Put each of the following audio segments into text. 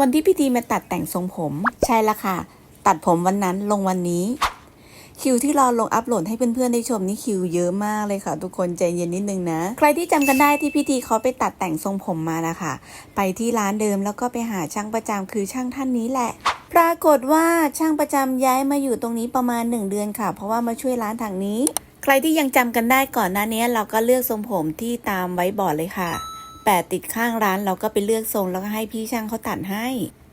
วันที่พี่ทีมาตัดแต่งทรงผม ใช่ละค่ะ ตัดผมวันนั้นลงวันนี้ คิวที่รอลงอัพโหลดให้เพื่อนๆได้ชมนี่คิวเยอะมากเลยค่ะ ทุกคนใจเย็นนิดนึงนะ ใครที่จำกันได้ที่พี่ทีเขาไปตัดแต่งทรงผมมานะคะไปที่ร้านเดิมแล้วก็ไปหาช่างประจำคือช่างท่านนี้แหละปรากฏว่าช่างประจำย้ายมาอยู่ตรงนี้ประมาณ 1 เดือนค่ะ เพราะว่ามาช่วยร้านทางนี้ ใครที่ยังจำกันได้ก่อนหน้านี้เราก็เลือกทรงผมที่ตามไว้บอร์ดเลยค่ะ แปะติดข้างร้านเราก็ไปเลือกทรงแล้วก็ให้พี่ช่างเขาตัดให้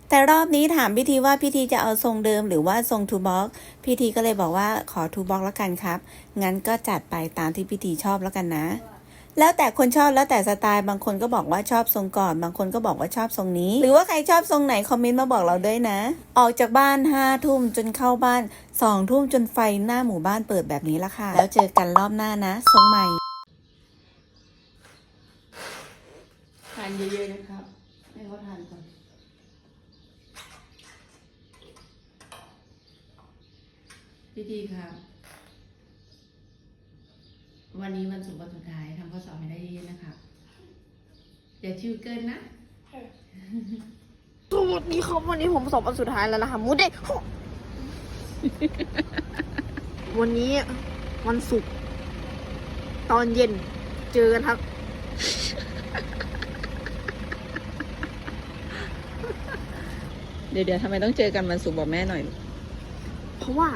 แต่รอบนี้ถามพี่ทีว่าพี่ทีจะเอาทรงเดิมหรือว่าทรงทูบ็อกพี่ทีก็เลยบอกว่าขอทูบ็อกแล้วกันครับ งั้นก็จัดไปตามที่พี่ทีชอบแล้วกันนะ แล้วแต่คนชอบแล้วแต่สไตล์บางคนก็บอกว่าชอบทรงก่อน บางคนก็บอกว่าชอบทรงนี้ หรือว่าใครชอบทรงไหนคอมเมนต์มาบอกเราด้วยนะ ออกจากบ้านห้าทุ่มจนเข้าบ้านสองทุ่มจนไฟหน้าหมู่บ้านเปิดแบบนี้ละค่ะ แล้วเจอกันรอบหน้านะทรงใหม่ ทาน เยอะๆนะครับ ให้เขาทานก่อนพี่ดีครับ วันนี้วันศุกร์วันสุดท้ายทำข้อสอบให้ได้เยอะๆนะครับ อย่าชิวเกินนะ สวัสดีครับวันนี้ผมสอบวันสุดท้ายแล้วนะคะมูเดะวันนี้วันศุกร์ตอนเย็นเจอกันครับ เดี๋ยวเดี๋ยวทำไมต้องเจอกันวันศุกร์บอกแม่หน่อยเพราะว่า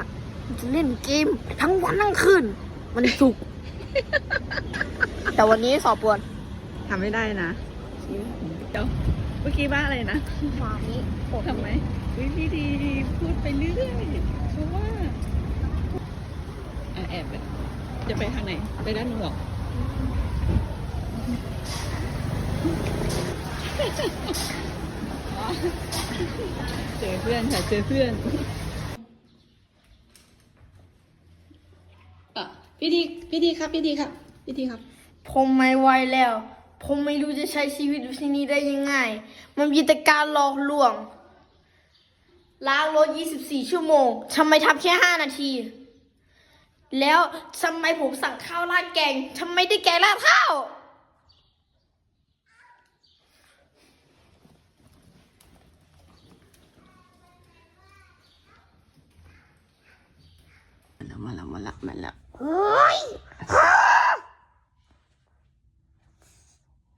จะเล่นเกมทั้งวันทั้งคืนวันศุกร์ แต่วันนี้สอบปวนทำไม่ได้นะเดี๋ยวเมื่อกี้ว่าอะไรนะมานี้ปวดทำไมวิพี่ดีพูดไปเรื่อยๆเพราะว่าอะแอบไปจะไปทางไหน ไปด้านนู้นหรอ เจอเพื่อนค่ะเจอเพื่อนอะพี่ดีพี่ดีครับพี่ดีครับพี่ดีครับ ผมไม่ไหวแล้ว ผมไม่รู้จะใช้ชีวิตอยู่ที่นี่ได้ยังไง มันมีแต่การหลอกลวง ล้างรถ 24 ชั่วโมงทำไมทำแค่ 5 นาที แล้วทำไมผมสั่งข้าวราดแกงทำไมได้แกงราดข้าว มาแล้วมาแล้วมาแล้วเฮ้ย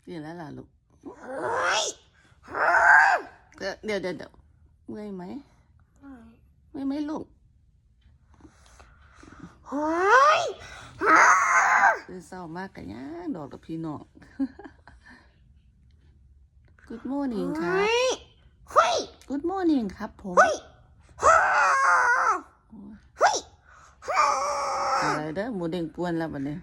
ตื่นแล้วล่ะลูกเดี๋ยวเดี๋ยวเดี๋ยวเดี๋ยวเมื่อยไหมเมื่อยไหมลูกเฮ้ยคือเศร้ามากกันย่างดอกกับพี่น้อง Good morning ครับเฮ้ย Good morning ครับผม เฮ้ย อะไร เด้อหมูเด้งปวนแล้วบัดนี้